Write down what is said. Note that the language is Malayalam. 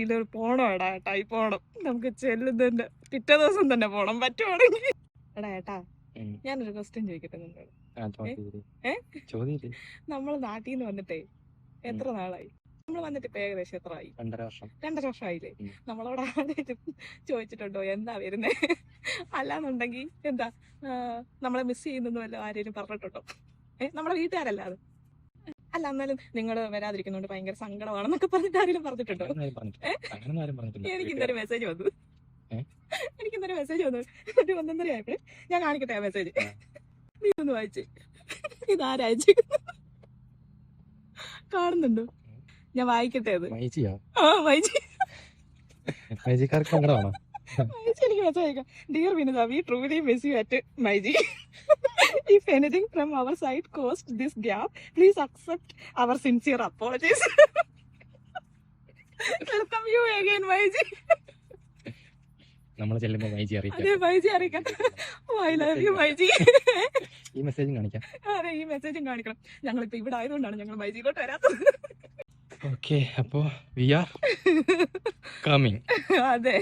ഇതൊരു പോണം എടാ ഏട്ടാ ഈ പോണം. നമുക്ക് ചെല്ലുന്നുണ്ട് പിറ്റേ ദിവസം തന്നെ പോണം പറ്റുവാണെങ്കിൽ എടാ ഏട്ടാ. ഞാനൊരു ക്വസ്റ്റ്യൻ ചോദിക്കട്ടെ? ചോദിച്ചില്ലേ? നമ്മൾ നാട്ടിൽ നിന്ന് വന്നിട്ടേ എത്ര നാളായി? നമ്മൾ വന്നിട്ട് ഇപ്പൊ ഏകദേശം എത്ര ആയി രണ്ടര വർഷം. രണ്ടര വർഷമായില്ലേ. നമ്മളോട് ആദ്യം ചോദിച്ചിട്ടുണ്ടോ എന്താ വരുന്നേ? അല്ലാന്നുണ്ടെങ്കിൽ എന്താ നമ്മളെ മിസ് ചെയ്യുന്നു വല്ല ആരെങ്കിലും പറഞ്ഞിട്ടുണ്ടോ? ഏഹ് നമ്മളെ വീട്ടുകാരല്ലാതെ. അല്ല എന്നാലും നിങ്ങൾ വരാതിരിക്കുന്നോണ്ട് ഭയങ്കര സങ്കടമാണെന്നൊക്കെ പറഞ്ഞിട്ട് ആരെങ്കിലും പറഞ്ഞിട്ടുണ്ടോ. എനിക്ക് ഇന്നൊരു മെസ്സേജ് വന്നു? എനിക്ക് ഇന്നൊരു മെസ്സേജ് വന്നു. ഒരു ഒന്നൊന്നര ആയപ്പോഴേ ഞാൻ കാണിക്കട്ടെ ആ മെസ്സേജ് നീ ഒന്ന് വായിച്ച്. ഇതാരയച്ചു കാണുന്നുണ്ടോ? ഞാൻ വായിക്കട്ടെ അത്? ആ മൈജിക്കാർക്ക് സങ്കടമാണോ? വായിച്ച് എനിക്ക് മെസ്സേജ് അയക്കാം. Dear വിനുദാവി truly miss you at myG. If anything from our side cost this gap please accept our sincere apologies welcome you again വൈജി നമ്മൾ ചെല്ലുമ്പോൾ വൈജി അറിയിക്കാം. വൈജി അറിയിക്കാം. ഓ ഐ ലവ് യു വൈജി ഈ മെസ്സേജും കാണിക്കാം. അതെ ഈ മെസ്സേജും കാണിക്കണം. ഞങ്ങളിപ്പോ ഇവിടെ ആയതുകൊണ്ടാണ് ഞങ്ങൾ വൈജിയിലോട്ട് വരാത്തത്. ഓക്കെ അപ്പോ വി ആർ കമ്മിങ് അതെ.